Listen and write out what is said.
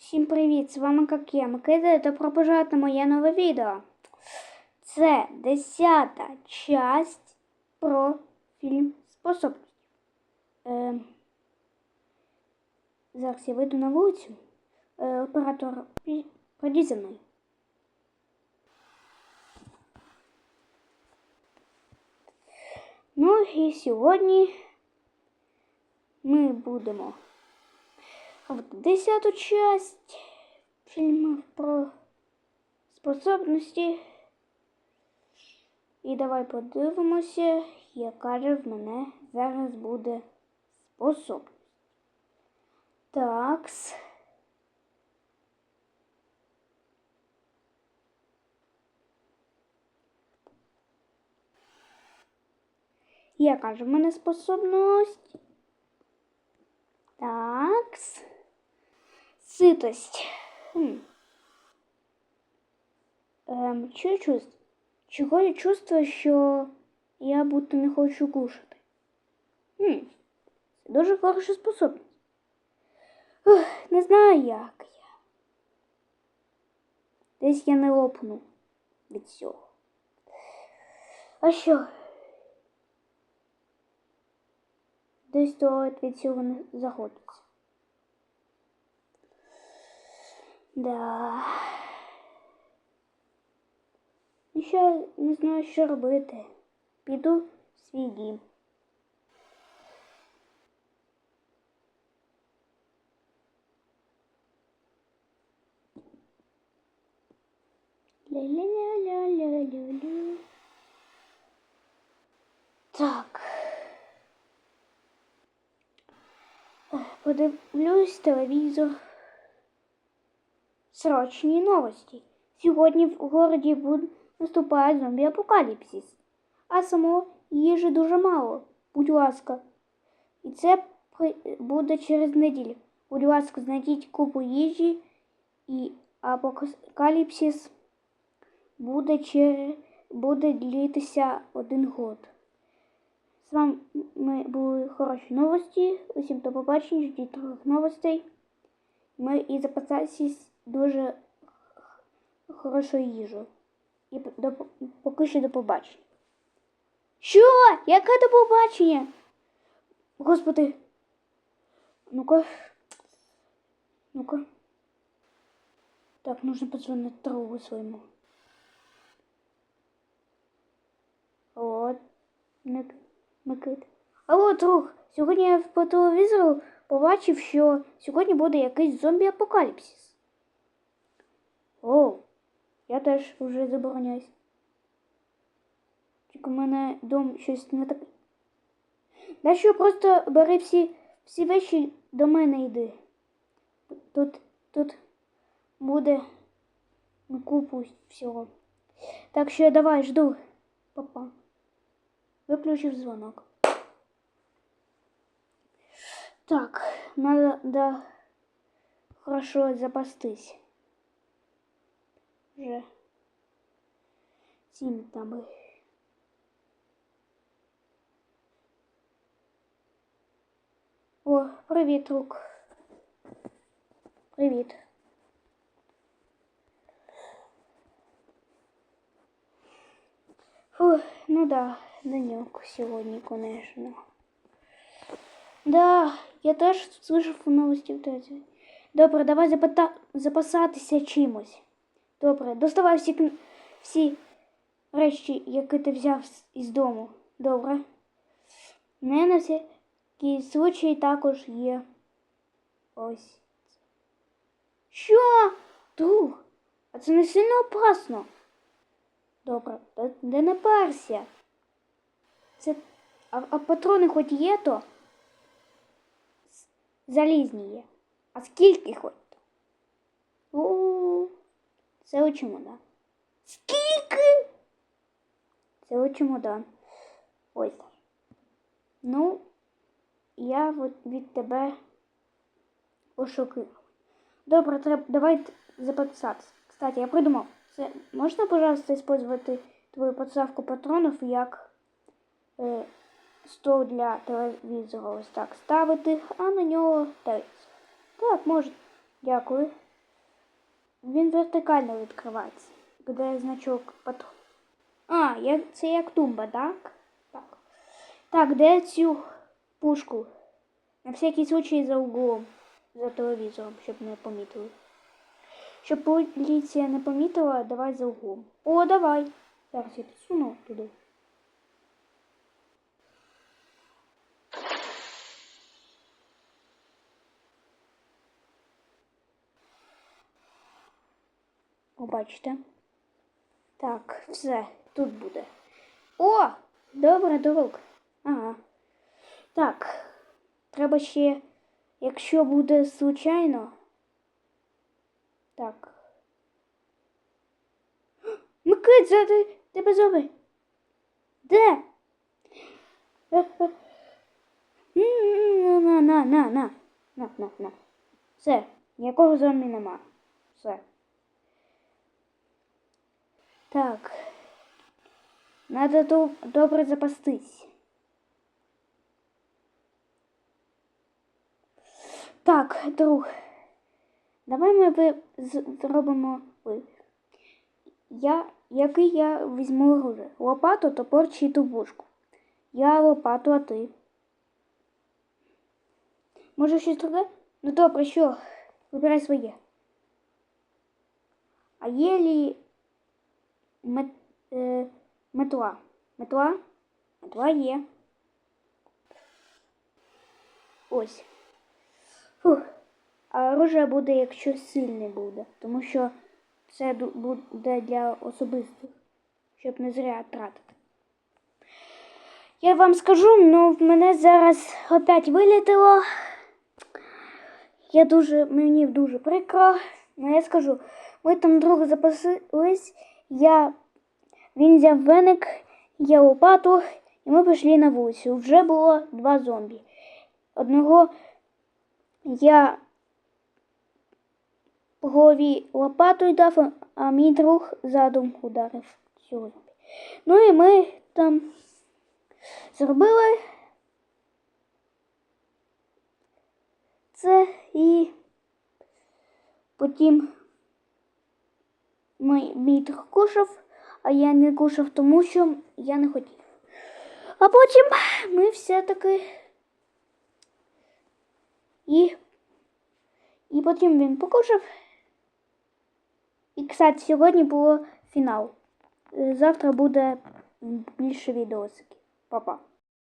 Всім привіт! З вами як я, Микита, та пробажати моє нове відео. Це десята часть про фільм Способність. Е, зараз я вийду на вулицю. Е, оператор, пройди за мною. Ну і сьогодні ми будемо робити десяту часть фільму про способності. І давай подивимося, яка же в мене зараз буде способність. Такс. Яка ж в мене способність? Такс. Ситость. Хм. Ем, що я чувствую? Чого я чувствую, що я будто не хочу кушати? Хм. Це дуже хороша способність. Ух, не знаю, як я. Десь я не лопну від цього. А що? Десь туалет від цього не заходиться. Да. Ну, ще не знаю, що робити. Піду в свій дім. Ля-ля-ля-ля-ля-ля-ля. Так. Ех, Подивлюсь телевізор. Срочні новості. Сьогодні в городі буде наступає зомбі-апокаліпсис. А само їжі дуже мало. Будь ласка. І це буде через неділю. Будь ласка, знайдіть купу їжі і апокаліпсис буде, через, буде длитися один год. З вами були хороші новості. Усім до побачення, ждіть других новостей. Ми і запасайтесь дуже х- хорошою їжею. І п- до, поки що до побачення. Що? Яке до побачення? Господи. Ну-ка. Ну-ка. Так, нужно позвонить другу своєму. От. Мик... Микит. Алло, друг, сьогодні я по телевізору побачив, що сьогодні буде якийсь зомбі-апокаліпсис. О, я теж вже забороняюсь. Тільки в мене дом щось не так. Да що просто бери всі, всі речі до мене йди. Тут, тут буде ну, купу всього. Так що давай, жду. Папа. Виключив дзвонок. Так, надо да, хорошо запастись. Вже сім там. О, привіт, друг. Привіт. Фух, ну да, денек сьогодні, конечно. Да, я теж слышав новості в тези. Добре, давай запита... запасатися чимось. Добре, доставай всі, всі речі, які ти взяв із дому. Добре. Не на всякий случай також є. Ось. Що? Друг? А це не сильно опасно. Добре, де не парся. Це. А, а патрони хоч є то? Залізні є. А скільки хоч? У, це у чемодан. Скільки? Це у чемодан. Ось. Ну, я от від тебе ошукую. Добре, треба, давай записатися. Кстати, я придумав. Це можна, пожалуйста, использовать твою подставку патронів як е, стол для телевізора. Ось так ставити, а на нього телевізор. Так, можна. Дякую. Він вертикально відкривається. Де значок патрон. А, я, це як тумба, так? Так. Так, де цю пушку? На всякий случай за углом, за телевізором, щоб не помітили. Щоб поліція не помітила, давай за углом. О, давай. Зараз я підсуну туди. Бачите. Так, все, тут буде. О! Добре, друг. Ага. Так. Треба ще, якщо буде случайно. Так. Микит, за тебе зоби. Де? На, на, на, на, на, на, на. Все, ніякого зомбі нема. Все. Так. Надо доб- добре запастись. Так, друг. Давай ми зробимо вибір. Я, який я візьму оружие? Лопату, топор чи тубушку? Я лопату, а ти. Може щось друге? Ну добре, що? Вибирай своє. А є лі е, метла? Метла? Метла є. Ось. Фух. А оружие буде, якщо сильне буде, тому що це буде для особистих, щоб не зря тратити. Я вам скажу, ну в мене зараз опять вилітило. Я дуже, мені дуже прикро. Ну я скажу, ми там друг запасились, я, він взяв веник, я лопату, і ми пішли на вулицю. Вже було два зомбі. Одного я по голові лопатою дав, а мій друг задум ударив цього зомбі. Ну і ми там зробили це і потім мій, мій кушав, а я не кушав, тому що я не хотів. А потім ми все-таки і, і потім він покушав. І, кстати, сьогодні було фінал. Завтра буде більше відосиків. Па-па.